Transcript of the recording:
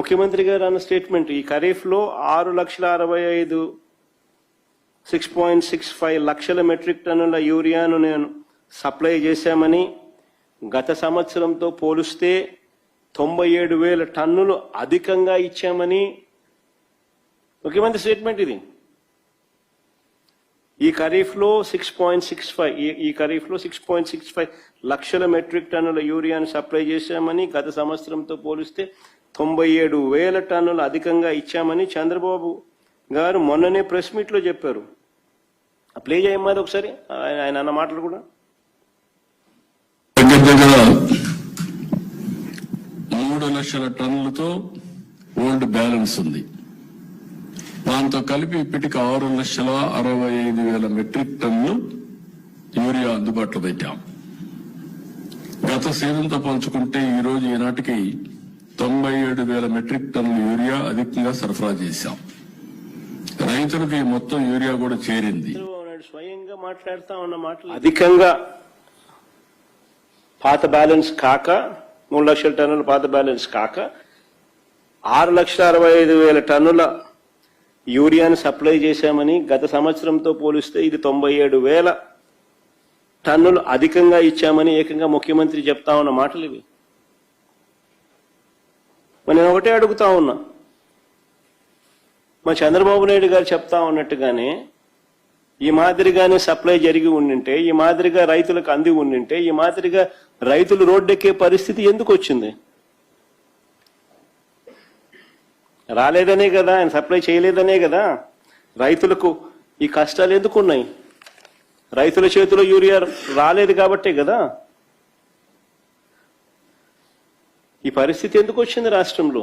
ముఖ్యమంత్రి గారు అన్న స్టేట్మెంట్ ఈ ఖరీఫ్లో ఆరు లక్షల అరవై ఐదు సిక్స్ పాయింట్ సిక్స్ ఫైవ్ లక్షల మెట్రిక్ టన్నుల యూరియాను నేను సప్లై చేశామని గత సంవత్సరంతో పోలిస్తే తొంభై ఏడు వేల టన్నులు అధికంగా ఇచ్చామని ముఖ్యమంత్రి స్టేట్మెంట్ ఇది. ఈ ఖరీఫ్లో సిక్స్ పాయింట్ సిక్స్ ఫైవ్ ఈ ఖరీఫ్లో సిక్స్ పాయింట్ సిక్స్ ఫైవ్ లక్షల మెట్రిక్ టన్నుల యూరియాను సప్లై చేశామని గత సంవత్సరంతో పోలిస్తే తొంభై ఏడు వేల టన్నులు అధికంగా ఇచ్చామని చంద్రబాబు గారు మొన్ననే ప్రెస్ మీట్లో చెప్పారు ప్లే చేయమ్మది ఒకసారి ఆయన ఆయన అన్న మాటలు కూడా. మూడు లక్షల టన్నులతో ఓల్డ్ బ్యాలెన్స్ ఉంది. దాంతో కలిపి ఇప్పటికి ఆరు లక్షల అరవై ఐదు వేల మెట్రిక్ టన్ను యూరియా అందుబాటులో పెట్టాం. గత సీజన్తో పోల్చుకుంటే ఈ రోజు ఈనాటికి తొంభై ఏడు వేల మెట్రిక్ టన్నుల యూరియా అధికంగా సరఫరా చేశాం. రైతులకు ఈ మొత్తం యూరియా కూడా చేరింది. చంద్రబాబు నాయుడు స్వయంగా మాట్లాడుతా ఉన్న మాటలు అధికంగా పాత బ్యాలెన్స్ కాక మూడు లక్షల టన్నుల పాత బ్యాలెన్స్ కాక ఆరు లక్షల అరవై ఐదు వేల టన్నుల యూరియాను సప్లై చేశామని గత సంవత్సరంతో పోలిస్తే ఇది తొంభై ఏడు వేల టన్నులు అధికంగా ఇచ్చామని ఏకంగా ముఖ్యమంత్రి చెప్తా ఉన్న మాటలు ఇవి. మరి నేను ఒకటే అడుగుతా ఉన్నా. మా చంద్రబాబు నాయుడు గారు చెప్తా ఉన్నట్టుగానే ఈ మాదిరిగానే సప్లై జరిగి ఉండింటే ఈ మాదిరిగా రైతులకు అంది ఉండింటే ఈ మాదిరిగా రైతులు రోడ్డెక్కే పరిస్థితి ఎందుకు వచ్చింది? రాలేదనే కదా ఆయన సప్లై చేయలేదనే కదా. రైతులకు ఈ కష్టాలు ఎందుకు ఉన్నాయి? రైతుల చేతిలో యూరియా రాలేదు కాబట్టే కదా. ఈ పరిస్థితి ఎందుకు వచ్చింది రాష్ట్రంలో?